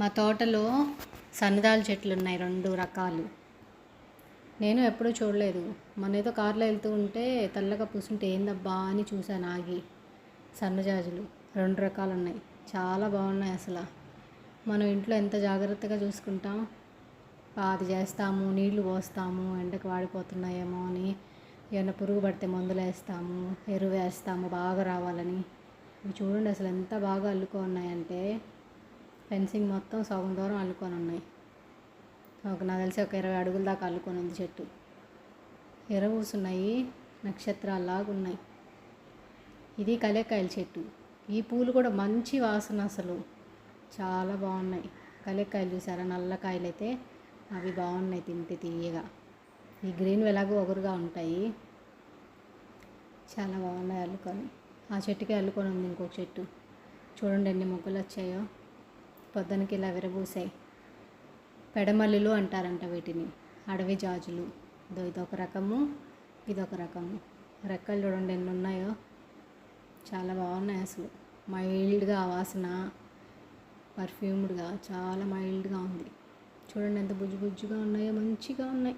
మా తోటలో సన్నదాల చెట్లు ఉన్నాయి రెండు రకాలు. నేను ఎప్పుడూ చూడలేదు. మన ఏదో కారులో వెళ్తూ ఉంటే తెల్లగా పూసుంటే ఏందబ్బా అని చూశాను ఆగి సన్నజాజులు రెండు రకాలు ఉన్నాయి. చాలా బాగున్నాయి అసలు. మనం ఇంట్లో ఎంత జాగ్రత్తగా చూసుకుంటాం? పాది చేస్తాము నీళ్ళు పోస్తాము ఎండకు వాడిపోతున్నాయేమో అని ఏమైనా పురుగు పడితే మందులు వేస్తాము ఎరువు వేస్తాము బాగా రావాలని. చూడండి అసలు ఎంత బాగా అల్లుకో ఉన్నాయంటే ఫెన్సింగ్ మొత్తం సగం దూరం అల్లుకొని ఉన్నాయి. ఒక నాకు తెలిసి ఒక ఇరవై అడుగుల దాకా అల్లుకొని ఉంది చెట్టు. ఎరవూసున్నాయి నక్షత్రాల్లాగా ఉన్నాయి. ఇది కలేకాయల చెట్టు. ఈ పూలు కూడా మంచి వాసన అసలు. చాలా బాగున్నాయి. కలేకాయలు చూసారా? నల్లకాయలు అయితే అవి బాగున్నాయి తింటే తీయగా ఈ గ్రీన్ ఎలాగో ఒగురుగా ఉంటాయి. చాలా బాగున్నాయి అల్లుకొని. ఆ చెట్టుకి అల్లుకొని ఉంది ఇంకొక చెట్టు. చూడండి ఎన్ని మొగ్గలు వచ్చాయో పొద్దునకి ఇలా విరబూసాయి పెడమల్లులు అంటారంట వీటిని. అడవి జాజులు. ఇదో ఇదొక రకము ఇదొక రకము. రెక్కలు చూడండి ఎన్ని ఉన్నాయో చాలా బాగున్నాయి అసలు. మైల్డ్గా వాసన పర్ఫ్యూమ్డ్గా చాలా మైల్డ్గా ఉంది. చూడండి ఎంత బుజ్జు బుజ్జుగా ఉన్నాయో మంచిగా ఉన్నాయి.